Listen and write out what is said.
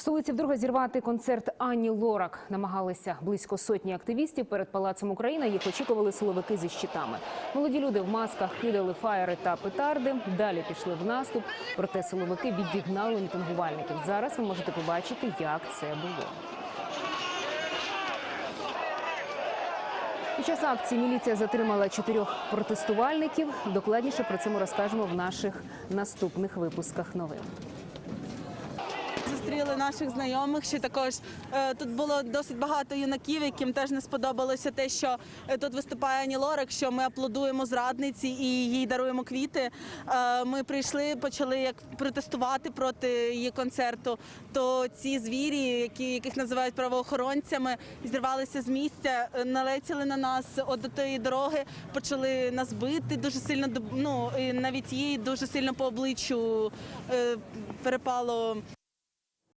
В столиці вдруге зірвати концерт Ані Лорак намагалися близько сотні активістів перед палацом Україна. Їх очікували силовики зі щитами. Молоді люди в масках кидали фаєри та петарди. Далі пішли в наступ. Проте силовики відігнали мітингувальників. Зараз ви можете побачити, як це було. Під час акції міліція затримала чотирьох протестувальників. Докладніше про це ми розкажемо в наших наступних випусках новин. Зустріли наших знайомих. Ще також е, тут було досить багато юнаків, яким теж не сподобалося те, що е, тут виступає Ані Лорак, що ми аплодуємо зрадниці і їй даруємо квіти. Е, ми прийшли, почали як протестувати проти її концерту. То ці звірі, які яких називають правоохоронцями, зірвалися з місця, налетіли на нас от до тієї дороги, почали нас бити дуже сильно. Ну навіть їй дуже сильно по обличчю перепало.